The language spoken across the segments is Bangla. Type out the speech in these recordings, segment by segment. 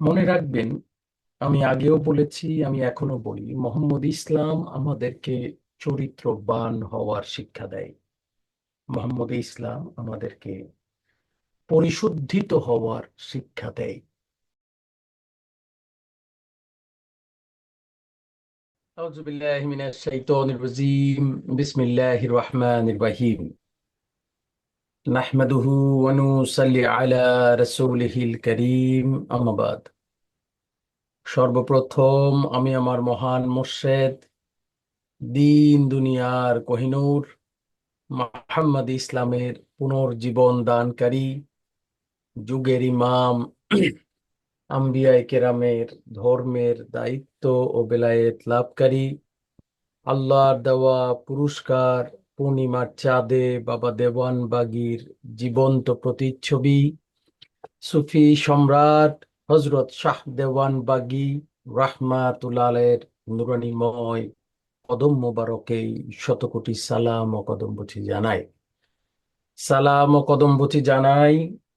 মনে রাখবেন আমি আগেও বলেছি আমি এখনো বলি মোহাম্মদ ইসলাম আমাদেরকে চরিত্রবান হওয়ার শিক্ষা দেয় মোহাম্মদ ইসলাম আমাদেরকে পরিশুদ্ধিত হওয়ার শিক্ষা দেয় أعوذ بالله من الشيطان الرجيم بسم الله الرحمن الرحيم نحمده ونصلي على رسوله الكريم أما بعد সর্বপ্রথম আমি আমার মহান মোর্শেদ দিন দুনিয়ার কোহিনূর মোহাম্মদ ইসলামের পুনর্জীবন দানকারী যুগের ইমাম আম্বিয়ায়ে কেরামের ধর্মের দায়িত্ব ও বেলায়েত লাভকারী আল্লাহর দেওয়া পুরস্কার পূর্ণিমার চাঁদে বাবা দেওয়ান বাগির জীবন্ত প্রতিচ্ছবি। সুফি সম্রাট হজরত শাহ দেওয়ান বাগি রাহমাতুল্লাহের নুরানিময় কদম মোবারকে শতকোটি সালাম ও কদম বুঝি জানাই সালাম ও কদম বুঝি জানাই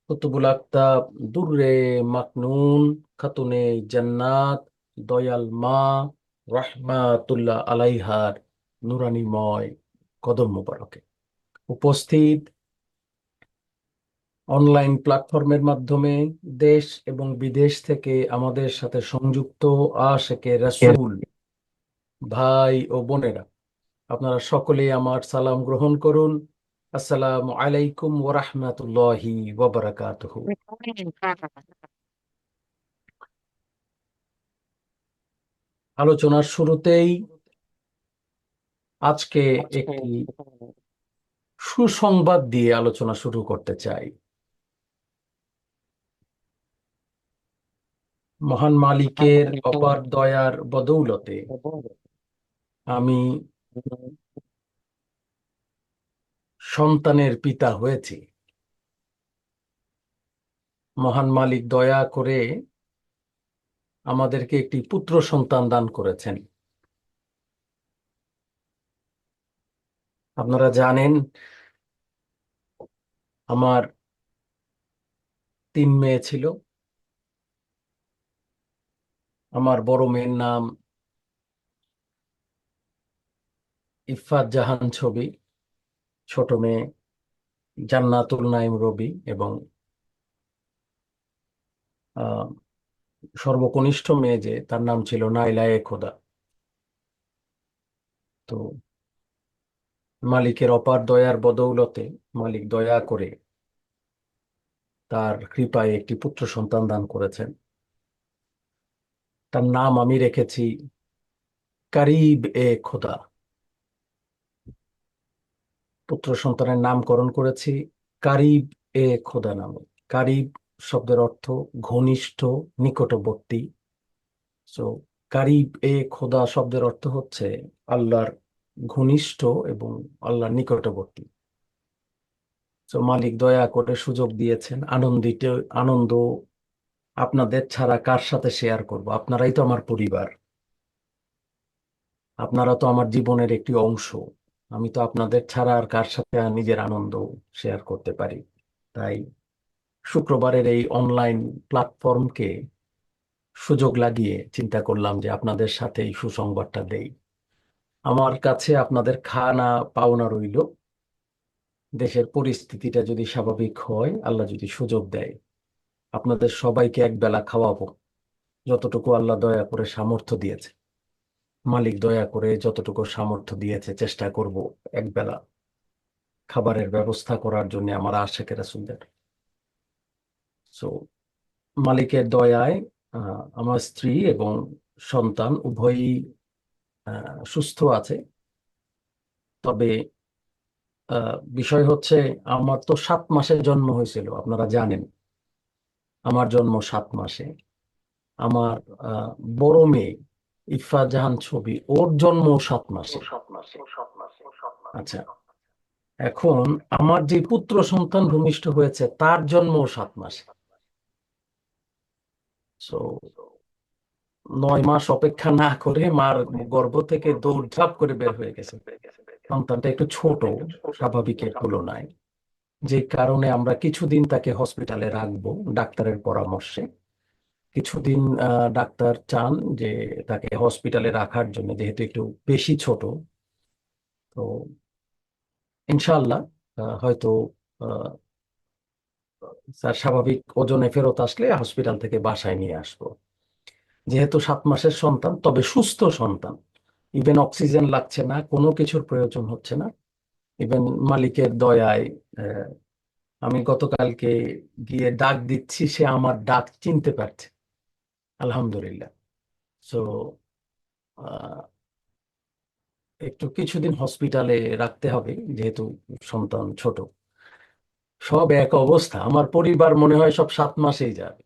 কুতুবুল আক্তাব দুর্রে মাকনুন, খাতুনে জান্নাত, দয়াল মা, রাহমাতুল্লাহ আলাইহার নুরানিময় কদম মোবারকে উপস্থিত অনলাইন প্ল্যাটফর্মের মাধ্যমে দেশ এবং বিদেশ থেকে আমাদের সাথে সংযুক্ত আশেকে রাসূল ভাই ও বোনেরা, আপনারা সকলেই আমার সালাম গ্রহণ করুন। আসসালামু আলাইকুম ওয়া রাহমাতুল্লাহি ওয়া আলোচনার শুরুতেই আজকে একটি সুসংবাদ দিয়ে আলোচনা শুরু করতে চাই। মহান মালিকের অপার দয়ার বদৌলতে আমি সন্তানের পিতা হয়েছি। মহান মালিক দয়া করে আমাদেরকে একটি পুত্র সন্তান দান করেছেন। আপনারা জানেন, আমার তিন মেয়ে ছিল। আমার বড় মেয়ের নাম ইফাত জাহান ছবি, ছোট মেয়ে জান্নাতুল নাইম রবি এবং সর্বকনিষ্ঠ মেয়ে যে, তার নাম ছিল নাইলা খোদা। তো মালিকের অপার দয়ার বদৌলতে মালিক দয়া করে তার কৃপায় একটি পুত্র সন্তান দান করেছেন। তার নাম আমি রেখেছি কারিব এ খোদা। পুত্র সন্তানের নামকরণ করেছি কারিব এ খোদা নামে। কারিব শব্দের অর্থ ঘনিষ্ঠ, নিকটবর্তী। সো কারিব এ খোদা শব্দের অর্থ হচ্ছে আল্লাহর ঘনিষ্ঠ এবং আল্লাহর নিকটবর্তী। তো মালিক দয়া করে সুযোগ দিয়েছেন, আনন্দিত, আনন্দ আপনাদের ছাড়া কার সাথে শেয়ার করব? আপনারাই তো আমার পরিবার। আপনারা তো আমার জীবনের একটি অংশ। আমি তো আপনাদের ছাড়া আর কার সাথে নিজের আনন্দ শেয়ার করতে পারি? তাই শুক্রবারের এই অনলাইন প্ল্যাটফর্মকে সুযোগ লাগিয়ে চিন্তা করলাম যে আপনাদের সাথে এই সুসংবাদটা দেই। আমার কাছে আপনাদের খানা পাওনা রইল। দেশের পরিস্থিতিটা যদি স্বাভাবিক হয়, আল্লাহ যদি সুযোগ দেয়, আপনাদের সবাইকে একবেলা খাওয়াবো, যতটুকু আল্লাহ দয়া করে সামর্থ্য দিয়েছে। মালিক দয়া করে যতটুকু সামর্থ্য দিয়েছে, চেষ্টা করব একবেলা খাবারের ব্যবস্থা করার জন্য আমার আশেকের রাসূলদের। সো মালিকের দয়ায় আমার স্ত্রী এবং সন্তান উভয়ই সুস্থ আছে। তবে বিষয় হচ্ছে আমার তো সাত মাসে জন্ম হয়েছিল, আপনারা জানেন। আমার জন্ম সাত মাসে। আমার বড় মেয়ে ইফা জাহান ছবি, ওর জন্ম সাত মাসে। আচ্ছা এখন আমার যে পুত্র সন্তান ভূমিষ্ঠ হয়েছে, তার জন্ম সাত মাসে। নয় মাস অপেক্ষা না করে মার গর্ভ থেকে দৌড়ঝাঁপ করে বের হয়ে গেছে। সন্তানটা একটু ছোট, স্বাভাবিকের তুলনায়। যে কারণে আমরা কিছুদিন তাকে হসপিটালে রাখব ডাক্তারের পরামর্শে। কিছুদিন ডাক্তার চান যে তাকে হসপিটালে রাখার জন্য, যেহেতু একটু বেশি ছোট। তো ইনশাল্লাহ হয়তো স্যার স্বাভাবিক ওজনে ফেরত আসলে হসপিটাল থেকে বাসায় নিয়ে আসব। যেহেতু সাত মাসের সন্তান, তবে সুস্থ সন্তান। ইভেন অক্সিজেন লাগছে না, কোনো কিছুর প্রয়োজন হচ্ছে না। ইভেন মালিকের দয়ায় আমি গতকালকে গিয়ে ডাক দিচ্ছি, সে আমার ডাক চিনতে পারছে। আলহামদুলিল্লাহ। সো একটু কিছুদিন হসপিটালে রাখতে হবে, যেহেতু সন্তান ছোট। সব এক অবস্থা। আমার পরিবার মনে হয় সব সাত মাসেই যাবে।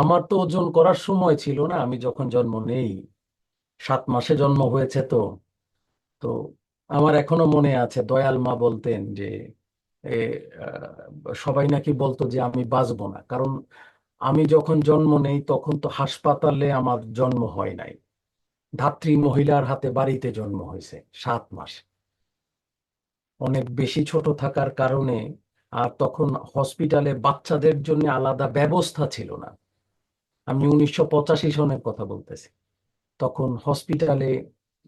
আমার তো ওজন করার সময় ছিল না, আমি যখন জন্ম নেই, সাত মাসে জন্ম হয়েছে তো তো আমার এখনও মনে আছে দয়াল মা বলতেন যে সবাই নাকি বলতো যে আমি বাঁচবো না, কারণ আমি যখন জন্ম নেই তখন তো হাসপাতালে আমার জন্ম হয় নাই। ধাত্রী মহিলার হাতে বাড়িতে জন্ম হয়েছে সাত মাস। অনেক বেশি ছোট থাকার কারণে আর তখন হসপিটালে বাচ্চাদের জন্য আলাদা ব্যবস্থা ছিল না। আমি উনিশশো পঁচাশি সনের কথা বলতেছি। তখন হসপিটালে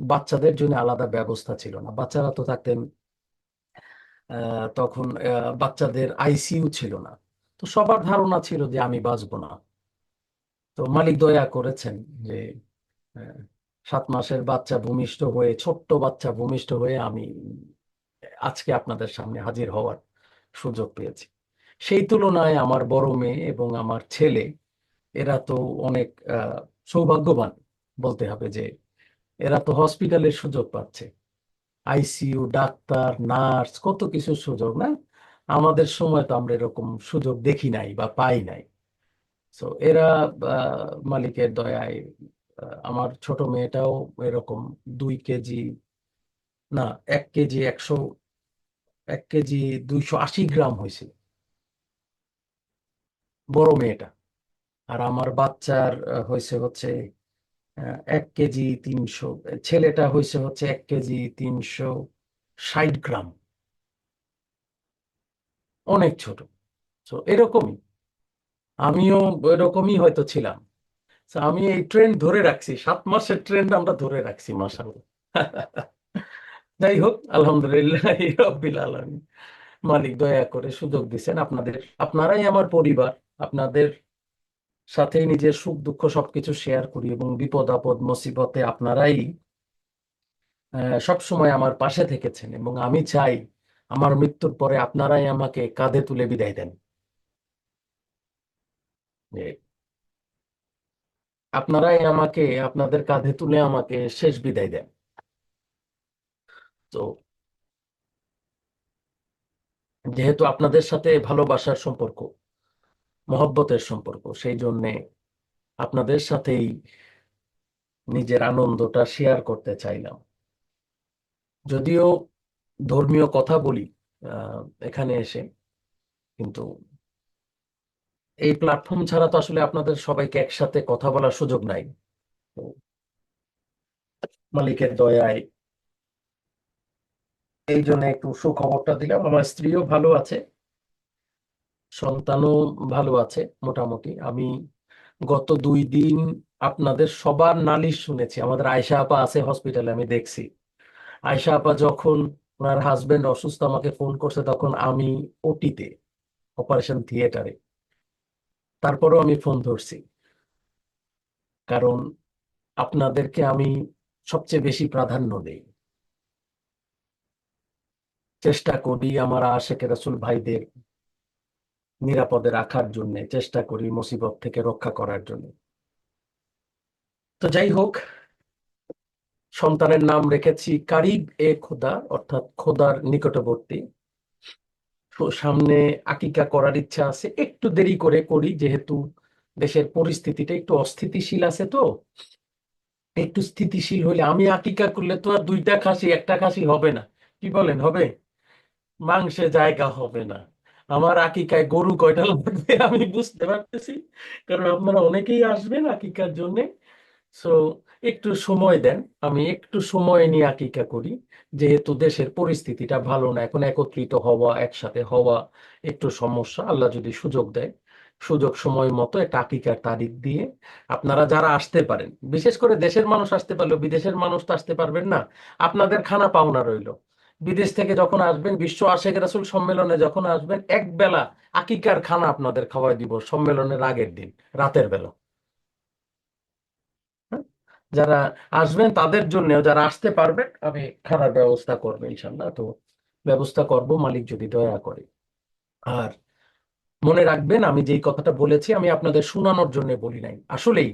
বাচ্চাদের জন্য আলাদা ব্যবস্থা ছিল না। বাচ্চারা তো থাকতেন তখন বাচ্চাদের আইসিইউ ছিল না। তো সবার ধারণা ছিল যে আমি বাঁচবো না। তো মালিক দয়া করেছেন যে সাত মাসের বাচ্চা ভূমিষ্ঠ হয়ে, ছোট্ট বাচ্চা ভূমিষ্ঠ হয়ে আমি আজকে আপনাদের সামনে হাজির হওয়ার সুযোগ পেয়েছি। সেই তুলনায় আমার বড় মেয়ে এবং আমার ছেলে এরা তো অনেক সৌভাগ্যবান বলতে হবে যে এরা তো হসপিটালের সুযোগ পাচ্ছে। আইসিইউ, ডাক্তার, নার্স, কত কিছু সুযোগ, না? আমাদের সময় তো আমরা এরকম সুযোগ দেখি নাই বা পাই নাই। তো এরা মালিকের দয়ায় আমার ছোট মেয়েটাও এরকম দুই কেজি, না, এক কেজি একশো, এক কেজি দুইশো আশি গ্রাম হয়েছিল। বড় মেয়েটা। আর আমার বাচ্চার হয়েছে হচ্ছে এক কেজি তিনশো, ছেলেটা হয়েছে হচ্ছে এক কেজি তিনশো ষাট গ্রাম। অনেক ছোট। তো এরকমই। আমিও এরকমই হয়তো ছিলাম। আমি এই ট্রেন্ড ধরে রাখছি। সাত মাসের ট্রেন্ড আমরা ধরে রাখছি মাসাল্লাহ যাই হোক, আলহামদুলিল্লাহ রব্বিল আলামিন। মালিক দয়া করে সুযোগ দিচ্ছেন আপনাদের, আপনারাই আমার পরিবার, আপনাদের সাথে নিজের সুখ, দুঃখ সবকিছু শেয়ার করি এবং বিপদ, আপদ, মুসিবতে আপনারাই সব সময় আমার পাশে থেকেছেন এবং আমি চাই আমার মৃত্যুর পরে আপনারাই আমাকে কাঁধে তুলে বিদায় দেন। আপনারাই আমাকে, আপনাদের কাঁধে তুলে আমাকে শেষ বিদায় দেন। তো যেহেতু আপনাদের সাথে ভালোবাসার সম্পর্ক মহব্বতের সম্পর্ক। সেই জন্যে আপনাদের সাথেই নিজের আনন্দটা শেয়ার করতে চাইলাম। যদিও ধর্মীয় কথা বলি এখানে এসে, কিন্তু এই প্ল্যাটফর্ম ছাড়া তো আসলে আপনাদের সবাইকে একসাথে কথা বলার সুযোগ নাই। মালিকের দয়ায় এই জন্য একটু সুখবরটা দিলাম। আমার স্ত্রীও ভালো আছে। সন্তানও ভালো আছে মোটামুটি। আমি গত দুই দিন আপনাদের সবার নালিশ শুনেছি। আমাদের আয়শা আপা আছে হসপিটালে আমি দেখছি। আয়শা আপা যখন ওনার হাজবেন্ড অসুস্থ আমাকে ফোন করছে তখন আমি ওটিতে অপারেশন থিয়েটারে তারপরেও আমি ফোন ধরছি। কারণ আপনাদেরকে আমি সবচেয়ে বেশি প্রাধান্য দেই। চেষ্টা করি আমার আশেকে রাসুল ভাইদের নিরাপদে রাখার জন্য, চেষ্টা করি মুসিবত থেকে রক্ষা করার জন্য। তো যাই হোক, সন্তানের নাম রেখেছি কারিব এ খোদা, অর্থাৎ খোদার নিকটবর্তী। সামনে আকিকা করার ইচ্ছা আছে, একটু দেরি করে করি, যেহেতু দেশের পরিস্থিতিটা একটু অস্থিতিশীল আছে তো। একটু স্থিতিশীল হলে আমি আকিকা করলে তো আর দুইটা খাসি, একটা খাসি হবে না। কি বলেন, হবে? মাংসে জায়গা হবে না। আমার আকিকায় গরু কয়টা লাগবে আমি বুঝতে পারতেছি। কারণ আপনারা অনেকেই আসবেন আকিকার জন্য। সো একটু সময় দেন। আমি একটু সময় নিয়ে আকিকা করি। যেহেতু দেশের পরিস্থিতিটা ভালো না, এখন একত্রিত হওয়া, একসাথে হওয়া একটু সমস্যা। আল্লাহ যদি সুযোগ দেয়, সুযোগ সময় মতো একটা আকিকার তারিখ দিয়ে আপনারা যারা আসতে পারেন, বিশেষ করে দেশের মানুষ আসতে পারল বিদেশের মানুষ তো আসতে পারবেন না, আপনাদের খানা পাওনা রইল। বিদেশ থেকে যখন আসবেন, বিশ্ব আশেখ রাসুল সম্মেলনে যখন আসবেন, এক বেলা আকিকার খানা আপনাদের খাওয়াই দিব সম্মেলনের আগের দিন, রাতের বেলা। হ্যাঁ? যারা আসবেন তাদের জন্য যারা আসতে পারবেন, আমি খানার ব্যবস্থা করব ইনশাল্লাহ তো ব্যবস্থা করব, মালিক যদি দয়া করে। আর মনে রাখবেন, আমি যেই কথাটা বলেছি, আমি আপনাদের শোনানোর জন্য বলি নাই। আসলেই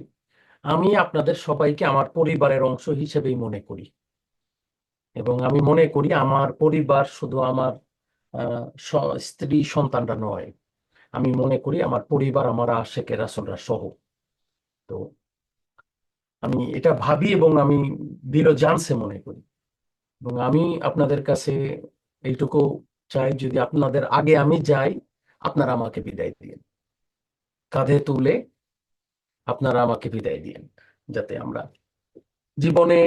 আমি আপনাদের সবাইকে আমার পরিবারের অংশ হিসেবেই মনে করি। এবং আমি মনে করি আমার পরিবার শুধু আমার স্ত্রী সন্তানরা নয়। আমি মনে করি আমার পরিবার, আমার আশেকের রাসূলরা সহ। তো আমি এটা ভাবি এবং আমি দৃঢ় জানসে মনে করি। এবং আমি আপনাদের কাছে এইটুকু চাই, যদি আপনাদের আগে আমি যাই, আপনারা আমাকে বিদায় দিন কাঁধে তুলে আপনারা আমাকে বিদায় দিন যাতে আমরা জীবনে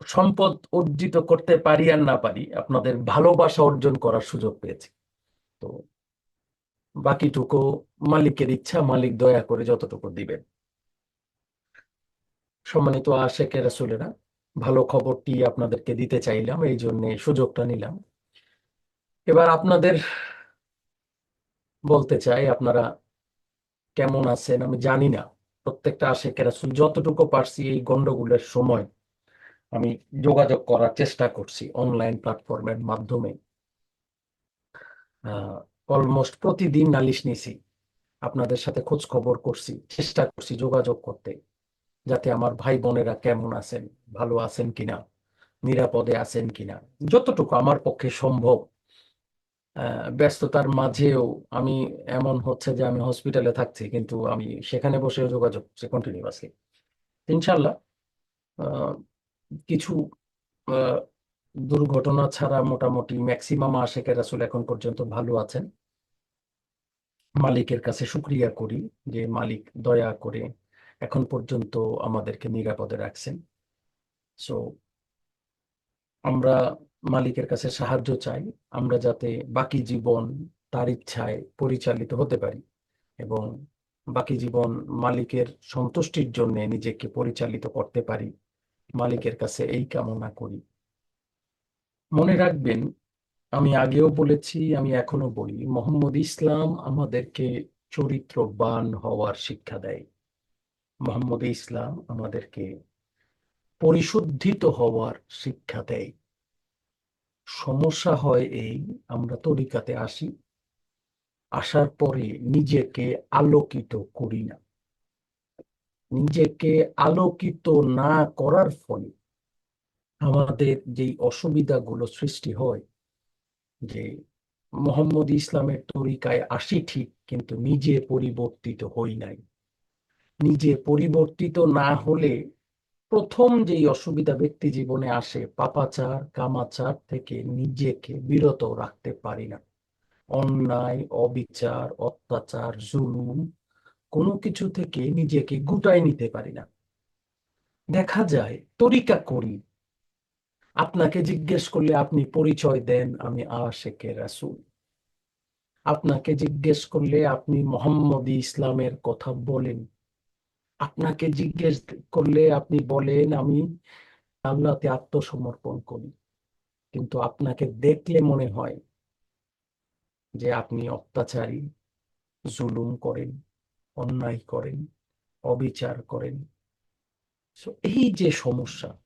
সম্পদ অর্জিত করতে পারি আর না পারি, আপনাদের ভালোবাসা অর্জন করার সুযোগ পেয়েছি। তো বাকিটুকু মালিকের ইচ্ছা, মালিক দয়া করে যতটুকু দিবেন। সম্মানিত আশেকের রাসূলেরা, ভালো খবরটি আপনাদেরকে দিতে চাইলাম, এই জন্য সুযোগটা নিলাম। এবার আপনাদের বলতে চাই, আপনারা কেমন আছেন আমি জানি না। প্রত্যেকটা আশেকের রাসূল, যতটুকু পারছি এই গন্ডগোলের সময় আমি যোগাযোগ করার চেষ্টা করছি অনলাইন প্ল্যাটফর্মের মাধ্যমে। অলমোস্ট প্রতিদিন নালিশ নিছি আপনাদের সাথে খোঁজ খবর করছি, চেষ্টা করছি যোগাযোগ করতে, যাতে আমার ভাই বোনেরা কেমন আছেন, ভালো আছেন কিনা, নিরাপদে আছেন কিনা। যতটুকু আমার পক্ষে সম্ভব। ব্যস্ততার মাঝেও আমি এমন হচ্ছে যে আমি হসপিটালে থাকছি, কিন্তু আমি সেখানে বসেও যোগাযোগ করছি কন্টিনিউয়াসলি ইনশাল্লাহ কিছু দুর্ঘটনা ছাড়া মোটামুটি ম্যাক্সিমাম আশেকের রাসূল এখন পর্যন্ত ভালো আছেন। মালিকের কাছে শুক্রিয়া করি যে মালিক দয়া করে এখন পর্যন্ত আমাদেরকে নিরাপদে রাখছেন। সো আমরা মালিকের কাছে সাহায্য চাই, আমরা যাতে বাকি জীবন তার ইচ্ছায় পরিচালিত হতে পারি এবং বাকি জীবন মালিকের সন্তুষ্টির জন্য নিজেকে পরিচালিত করতে পারি। মালিকের কাছে এই কামনা করি। মনে রাখবেন, আমি আগেও বলেছি, আমি এখনও বলি, মোহাম্মদ ইসলাম আমাদেরকে চরিত্রবান হওয়ার শিক্ষা দেয়। মোহাম্মদ ইসলাম আমাদেরকে পরিশুদ্ধিত হওয়ার শিক্ষা দেয়। সমস্যা হয় এই, আমরা তরিকাতে আসি, আসার পরে নিজেকে আলোকিত করি না। নিজেকে আলোকিত না করার ফলে আমাদের যেই অসুবিধাগুলো সৃষ্টি হয়, যে মোহাম্মদ ইসলামের তরিকায় আসি ঠিক, কিন্তু নিজে পরিবর্তিত হই নাই। নিজে পরিবর্তিত না হলে প্রথম যেই অসুবিধা ব্যক্তি জীবনে আসে, পাপাচার, কামাচার থেকে নিজেকে বিরত রাখতে পারি না। অন্যায়, অবিচার, অত্যাচার, জুলুম কোনো কিছু থেকে নিজেকে গুটায় নিতে পারি না। দেখা যায়, তরিকা করি। আপনাকে জিজ্ঞেস করলে আপনি পরিচয় দেন, আমি আশেকে রাসূল। আপনাকে জিজ্ঞেস করলে আপনি মোহাম্মদ ইসলামের কথা বলেন। আপনাকে জিজ্ঞেস করলে আপনি বলেন, আমি আল্লাহতে আত্মসমর্পণ করি। কিন্তু আপনাকে দেখলে মনে হয় যে আপনি অত্যাচারী, জুলুম করেন। অন্যায় করেন, অবিচার করেন। এই যে সমস্যা,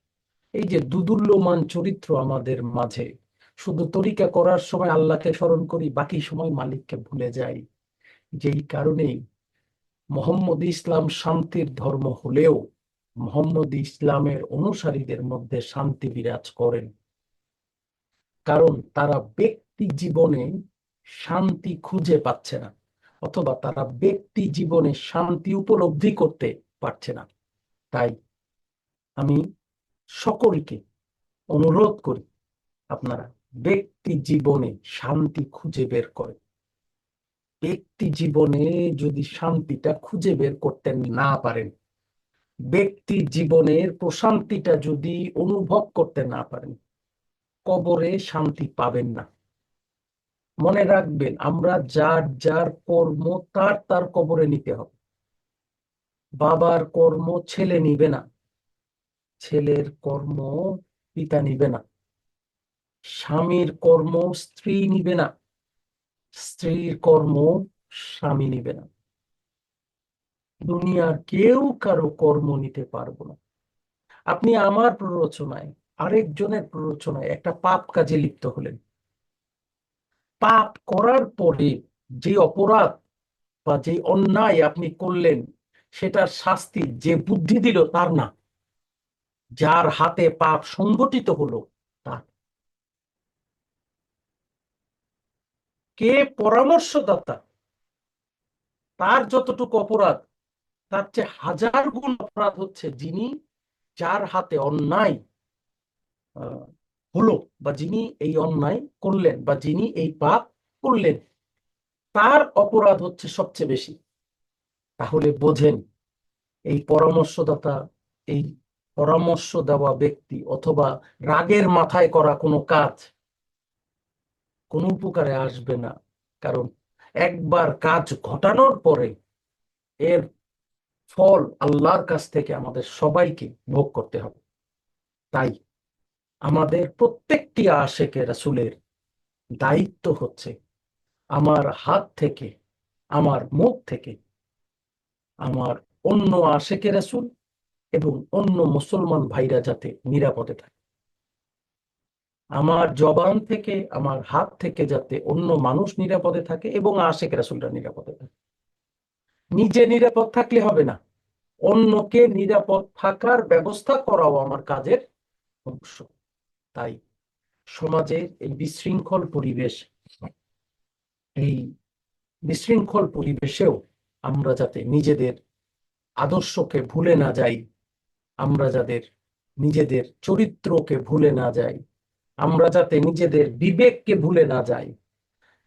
এই যে দুদুল্যমান চরিত্র আমাদের মাঝে, শুধু তরিকা করার সময় আল্লাহকে স্মরণ করি, বাকি সময় মালিককে ভুলে যাই। যেই কারণেই মোহাম্মদ ইসলাম শান্তির ধর্ম হলেও মোহাম্মদ ইসলামের অনুসারীদের মধ্যে শান্তি বিরাজ করেন। কারণ তারা ব্যক্তি জীবনে শান্তি খুঁজে পাচ্ছে না। অথবা তারা ব্যক্তি জীবনে শান্তি উপলব্ধি করতে পারছে না। তাই আমি সকলকে অনুরোধ করি, আপনারা ব্যক্তি জীবনে শান্তি খুঁজে বের করেন। ব্যক্তি জীবনে যদি শান্তিটা খুঁজে বের করতে না পারেন, ব্যক্তি জীবনের প্রশান্তিটা যদি অনুভব করতে না পারেন, কবরে শান্তি পাবেন না। মনে রাখবেন, আমরা যার যার কর্ম তার তার কবরে নিতে হবে। বাবার কর্ম ছেলে নিবে না, ছেলের কর্ম পিতা নিবে না, স্বামীর কর্ম স্ত্রী নিবে না, স্ত্রীর কর্ম স্বামী নিবে না। দুনিয়ার কেউ কারও কর্ম নিতে পারব না। আপনি আমার প্ররোচনায়, আরেকজনের প্ররোচনায় একটা পাপ কাজে লিপ্ত হলেন। পাপ করার পরে যে অপরাধ বা যে অন্যায় আপনি করলেন, সেটার শাস্তি যে বুদ্ধি দিল তার না। যার হাতে পাপ সংগঠিত হলো, তার। কে পরামর্শদাতা, তার যতটুকু অপরাধ, তার চেয়ে হাজার গুণ অপরাধ হচ্ছে যিনি যার হাতে অন্যায় হলো বা যিনি এই অন্যায় করলেন বা যিনি এই পাপ করলেন, তার অপরাধ হচ্ছে সবচেয়ে বেশি। তাহলে বোঝেন, এই পরামর্শদাতা, এই পরামর্শ দেওয়া ব্যক্তি অথবা রাগের মাথায় করা কোনো কাজ কোনো উপকারে আসবে না। কারণ একবার কাজ ঘটানোর পরে এর ফল আল্লাহর কাছ থেকে আমাদের সবাইকে ভোগ করতে হবে। তাই আমাদের প্রত্যেকটি আশেকে রাসুলের দায়িত্ব হচ্ছে আমার হাত থেকে, আমার মুখ থেকে আমার অন্য আশেকে রাসুল এবং অন্য মুসলমান ভাইরা যাতে নিরাপদে থাকে। আমার জবান থেকে, আমার হাত থেকে যাতে অন্য মানুষ নিরাপদে থাকে এবং আশেক রাসুলরা নিরাপদে থাকে। নিজে নিরাপদ থাকলে হবে না। অন্যকে নিরাপদ থাকার ব্যবস্থা করাও আমার কাজের অংশ। তাই সমাজের এই বিশৃঙ্খল পরিবেশ, এই বিশৃঙ্খল পরিবেশেও আমরা যাতে নিজেদের আদর্শকে ভুলে না যাই, আমরা যাদের নিজেদের চরিত্রকে ভুলে না যাই, আমরা যাতে নিজেদের বিবেককে ভুলে না যাই,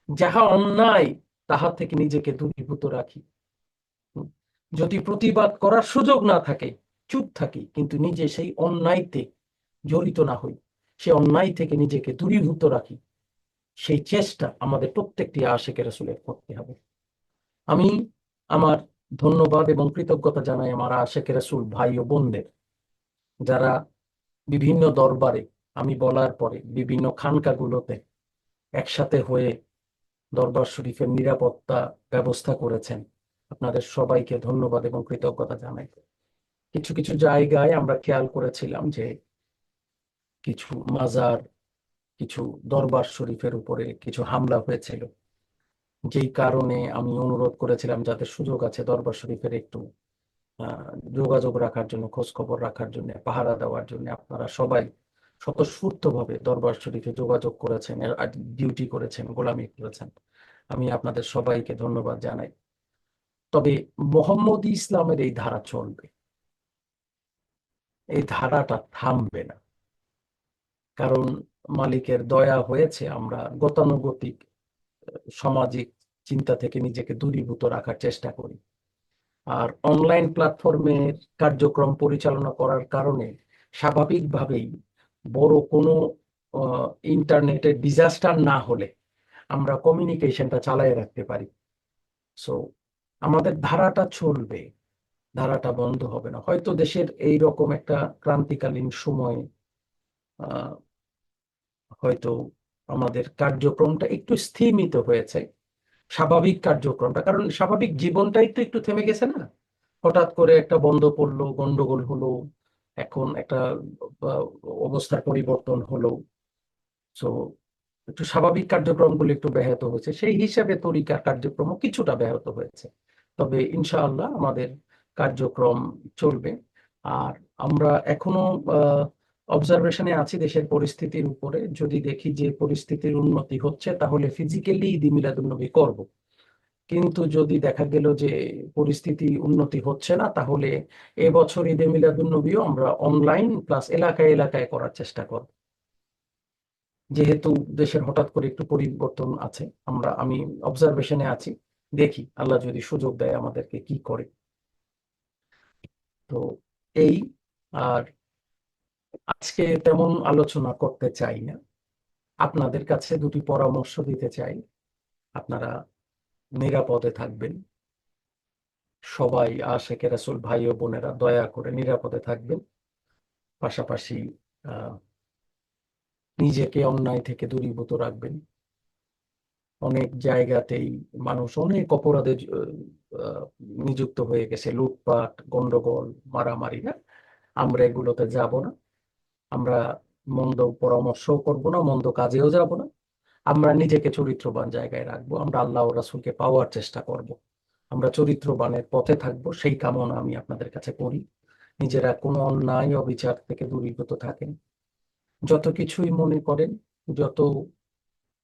যাহা অন্যায় তাহা থেকে নিজেকে দূরীভূত রাখি। যদি প্রতিবাদ করার সুযোগ না থাকে, চুপ থাকি, কিন্তু নিজে সেই অন্যায়তে জড়িত না হই। সে অন্যায় থেকে নিজেকে দূরীভূত রাখি। সেই চেষ্টা আমাদের প্রত্যেকটি আশেকের আসলে করতে হবে। আমি আমার ধন্যবাদ এবং কৃতজ্ঞতা জানাই আমার আশেকের রাসুল, ভাই ও বোনদের, যারা বিভিন্ন দরবারে আমি বলার পরে, বিভিন্ন খানকাগুলোতে একসাথে হয়ে দরবার শরীফের নিরাপত্তা ব্যবস্থা করেছেন। আপনাদের সবাইকে ধন্যবাদ এবং কৃতজ্ঞতা জানাই। কিছু কিছু জায়গায় আমরা খেয়াল করেছিলাম যে কিছু মাজার, কিছু দরবার শরীফের উপরে কিছু হামলা হয়েছিল। যেই কারণে আমি অনুরোধ করেছিলাম যাদের সুযোগ আছে দরবার শরীফের একটু যোগাযোগ রাখার জন্য খোঁজ খবর রাখার জন্য, পাহারা দেওয়ার জন্য আপনারা সবাই স্বতঃস্ফূর্তভাবে দরবার শরীফে যোগাযোগ করেছেন ডিউটি করেছেন, গোলামি করেছেন। আমি আপনাদের সবাইকে ধন্যবাদ জানাই। তবে মোহাম্মদ ইসলামের এই ধারা চলবে। এই ধারাটা থামবে না। কারণ মালিকের দয়া হয়েছে, আমরা গতানুগতিক সামাজিক চিন্তা থেকে নিজেকে দূরীভূত রাখার চেষ্টা করি। আর অনলাইন প্ল্যাটফর্মের কার্যক্রম পরিচালনা করার কারণে স্বাভাবিকভাবেই বড় কোনো ইন্টারনেটের ডিজাস্টার না হলে আমরা কমিউনিকেশনটা চালিয়ে রাখতে পারি। সো আমাদের ধারাটা চলবে, ধারাটা বন্ধ হবে না। হয়তো দেশের এই রকম একটা ক্রান্তিকালীন সময় হয়তো আমাদের কার্যক্রমটা একটু স্থিমিত হয়েছে, স্বাভাবিক কার্যক্রমটা। কারণ স্বাভাবিক জীবনটাই তো একটু থেমে গেছে না। হঠাৎ করে একটা বন্ধ পড়ল, গন্ডগোল হলো, এখন একটা অবস্থার পরিবর্তন হলো। সো একটু স্বাভাবিক কার্যক্রমগুলো একটু ব্যাহত হয়েছে। সেই হিসাবে তরিকার কার্যক্রম কিছুটা ব্যাহত হয়েছে। তবে ইনশাআল্লাহ আমাদের কার্যক্রম চলবে। আর আমরা এখনও অবজারভেশনে আছি দেশের পরিস্থিতির উপরে। যদি দেখি যে পরিস্থিতির উন্নতি হচ্ছে, তাহলে ফিজিক্যালি ঈদ মিলাদুন্নবী করব। কিন্তু যদি দেখা গেল যে পরিস্থিতি উন্নতি হচ্ছে না, তাহলে এবছর ঈদে মিলাদুন্নবীও আমরা অনলাইন প্লাস এলাকায় এলাকায় করার চেষ্টা করব। যেহেতু দেশের হঠাৎ করে একটু পরিবর্তন আছে, আমরা, আমি অবজারভেশনে আছি। দেখি, আল্লাহ যদি সুযোগ দেয় আমাদেরকে কি করে। তো এই, আর আজকে তেমন আলোচনা করতে চাই না। আপনাদের কাছে দুটি পরামর্শ দিতে চাই। আপনারা নিরাপদে থাকবেন। সবাই আশেকে রাসূল ভাই ও বোনেরা দয়া করে নিরাপদে থাকবেন। পাশাপাশি নিজেকে অন্যায় থেকে দূরীভূত রাখবেন। অনেক জায়গাতেই মানুষ অনেক অপরাধে নিযুক্ত হয়ে গেছে। লুটপাট, গন্ডগোল, মারামারি, না? আমরা এগুলোতে যাব না। আমরা মন্দ পরামর্শ করব না, মন্দ কাজেও যাব না। আমরা নিজেকে চরিত্রবান জায়গায় রাখব, আমরা আল্লাহ রাসূলকে পাওয়ার চেষ্টা করব। আমরা চরিত্রবানের পথে থাকব, সেই কামনা আমি আপনাদের কাছে করি। নিজেরা কোনো অন্যায়, অবিচার থেকে দূরীভূত থাকেন। যত কিছুই মনে করেন, যত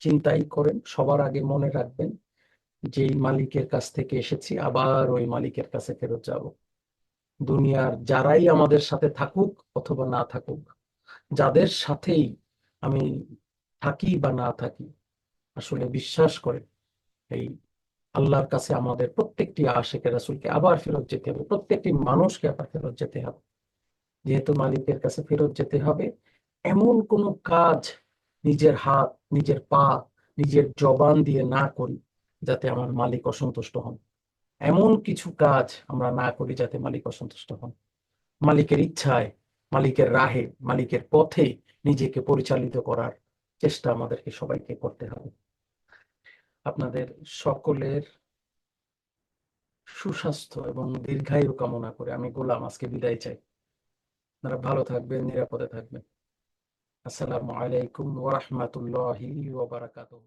চিন্তাই করেন, সবার আগে মনে রাখবেন যেই মালিকের কাছ থেকে এসেছি, আবার ওই মালিকের কাছে ফেরত যাব। দুনিয়ার যারাই আমাদের সাথে থাকুক অথবা না থাকুক যাদের সাথেই আমি থাকি বা না থাকি, আসলে বিশ্বাস করে, এই আল্লাহর কাছে আমাদের প্রত্যেকটি আশেকের রাসূলকে আবার ফেরত যেতে হবে, প্রত্যেকটি মানুষকে আবার ফেরত যেতে হবে। যেহেতু মালিকের কাছে ফেরত যেতে হবে, এমন কোনো কাজ নিজের হাত, নিজের পা, নিজের জবান দিয়ে না করি যাতে আমার মালিক অসন্তুষ্ট হন। এমন কিছু কাজ আমরা না করি যাতে মালিক অসন্তুষ্ট হন। মালিকের ইচ্ছায় মালিকের রাহে, মালিকের পথে নিজেকে পরিচালিত করার চেষ্টা আমাদেরকে সবাইকে করতে হবে। আপনাদের সকলের সুস্বাস্থ্য এবং দীর্ঘায়ু কামনা করে আমি গোলাম, আজকে বিদায় চাই। আপনারা ভালো থাকবেন, নিরাপদে থাকবেন। আসসালামু আলাইকুম ওয়া রাহমাতুল্লাহি ওয়া বারাকাতুহু।